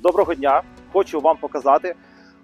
Доброго дня! Хочу вам показати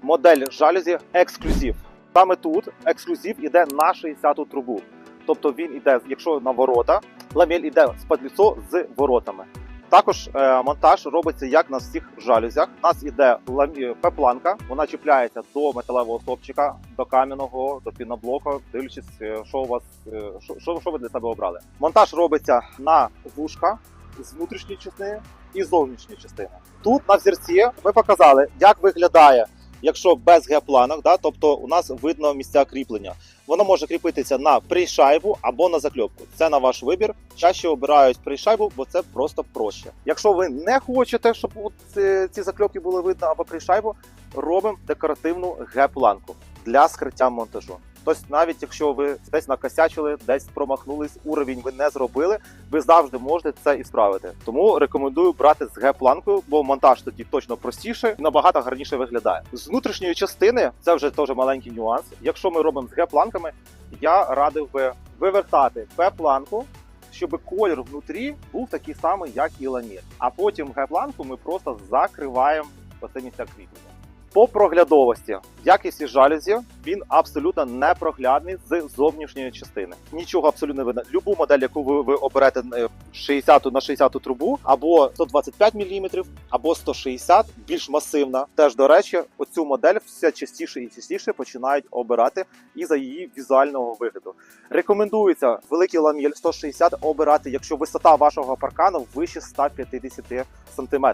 модель жалюзі ексклюзив. Саме тут ексклюзив іде на 60-ту трубу. Тобто він іде, якщо на ворота, ламель іде з падліцо з воротами. Також е, монтаж робиться як на всіх жалюзях. У нас іде ламі- пепланка, вона чіпляється до металевого стовпчика, до кам'яного, до піноблоку, дивлячись, е, що у вас е, що, що ви для себе обрали. Монтаж робиться на вушка з внутрішньої частини і зовнішньої частини. Тут на взірці ми показали, як виглядає, якщо без геопланок, да, тобто у нас видно місця кріплення. Воно може кріпитися на пришайбу або на закльопку. Це на ваш вибір. Чаще обирають пришайбу, бо це просто проще. Якщо ви не хочете, щоб ці, ці закльопки були видно або пришайбу, робимо декоративну геопланку для скриття монтажу. Тобто, навіть якщо ви десь накосячили, десь промахнулись, уровень ви не зробили, ви завжди можете це ісправити. Тому рекомендую брати з г-планкою, бо монтаж тоді точно простіше і набагато гарніше виглядає. З внутрішньої частини це вже теж маленький нюанс. Якщо ми робимо з г-планками, я радив би вивертати п-планку. Щоб колір внутрі був такий самий, як і ламір. А потім г-планку ми просто закриваємо оце місця кріплення. По проглядовості, якісті жалюзі, він абсолютно непроглядний з зовнішньої частини. Нічого абсолютно не видно. Любу модель, яку ви, ви оберете е, 60 на 60 трубу, або 125 мм, або 160, більш масивна. Теж до речі, оцю модель все частіше і частіше починають обирати і за її візуального вигляду. Рекомендується великий ламель 160 обирати, якщо висота вашого паркану вище 150 см,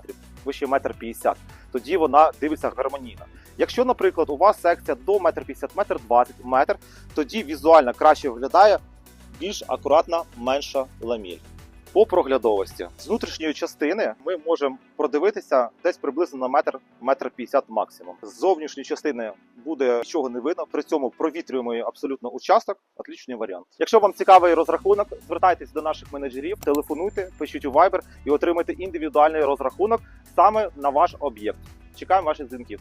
вище 1,50 м. Тоді вона дивиться гармонійно. Якщо, наприклад, у вас секція до 1,50 м, 1,20 метр, тоді візуально краще виглядає більш акуратна, менша ламель. По проглядовості з внутрішньої частини ми можемо продивитися десь приблизно на метр, метр 50 максимум. З зовнішньої частини буде нічого не видно. При цьому провітрюємо абсолютно участок. Отличний варіант. Якщо вам цікавий розрахунок, звертайтесь до наших менеджерів, телефонуйте, пишіть у Viber і отримайте індивідуальний розрахунок саме на ваш об'єкт. Чекаємо ваших дзвінків.